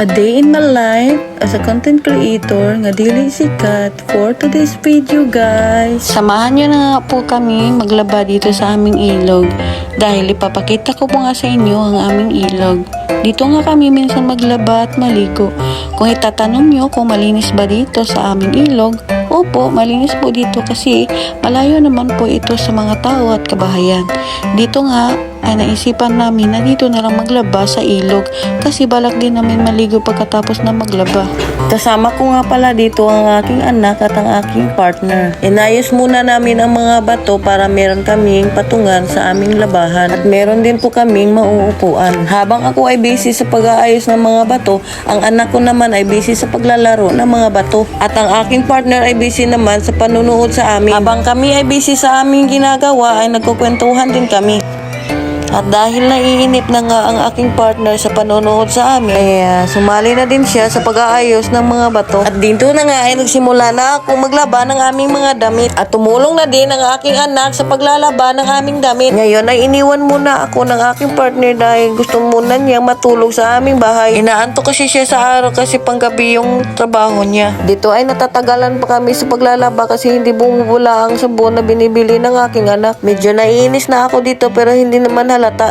A day in my life as a content creator nga dili sikat for today's video guys. Samahan niyo na nga po kami maglaba dito sa aming ilog dahil ipapakita ko po nga sa inyo ang aming ilog. Dito nga kami minsan maglaba at maligo. Kung itatanong nyo kung malinis ba dito sa aming ilog, opo, malinis po dito kasi malayo naman po ito sa mga tao at kabahayan. Dito nga ay naisipan namin na dito na lang maglaba sa ilog kasi balak din namin maligo pagkatapos na maglaba. Kasama ko nga pala dito ang aking anak at ang aking partner. Inayos muna namin ang mga bato para meron kaming patungan sa aming labahan at meron din po kaming mauupuan. Habang ako ay busy sa pag-aayos ng mga bato, ang anak ko naman ay busy sa paglalaro ng mga bato. At ang aking partner ay busy naman sa panunood sa amin. Habang kami ay busy sa aming ginagawa ay nagkukwentuhan din kami. At dahil naiinip na nga ang aking partner sa panonood sa amin, ay ah, sumali na din siya sa pag-aayos ng mga bato. At dito na nga ay nagsimula na ako maglaba ng aming mga damit. At tumulong na din ang aking anak sa paglalaba ng aming damit. Ngayon ay iniwan muna ako ng aking partner dahil gusto muna niya matulog sa aming bahay. Inaantok kasi siya sa araw kasi panggabi yung trabaho niya. Dito ay natatagalan pa kami sa paglalaba kasi hindi bumubula ang sabon na binibili ng aking anak. Medyo naiinis na ako dito pero hindi naman चला आता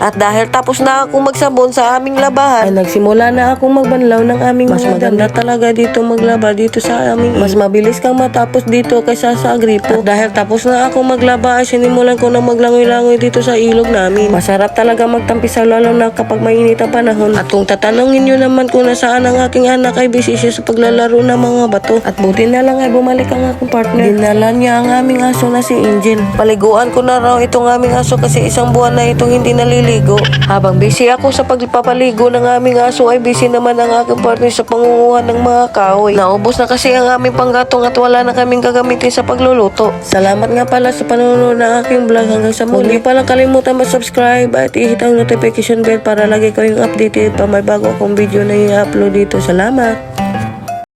At dahil tapos na akong magsabon sa aming labahan, ay nagsimula na akong magbanlaw ng aming Mas maganda talaga dito maglaba dito sa aming Mas mabilis kang matapos dito kaysa sa agripo. At dahil tapos na akong maglaba, ay sinimulan ko na maglangoy-langoy dito sa ilog namin. Masarap talaga magtampisaw lalo na kapag mainit ang panahon. At kung tatanungin nyo naman kung nasaan ang aking anak ay busy siya sa paglalaro ng mga bato. At buti na lang ay bumalik ang aking partner. Dinala niya ang aming aso na si Angel. Paliguan ko na raw itong aming aso kasi isang buwan na itong hindi naliligo. Habang busy ako sa pagpapaligo ng aming aso ay busy naman ang aking partner sa pangunguha ng mga kahoy. Naubos na kasi ang aming panggatong at wala na kaming gagamitin sa pagluluto. Salamat nga pala sa panonood ng aking vlog hanggang sa muli. Huwag palang kalimutan mag-subscribe at i-hit ang notification bell para lagi kayong updated pa may bago akong video na i-upload dito. Salamat!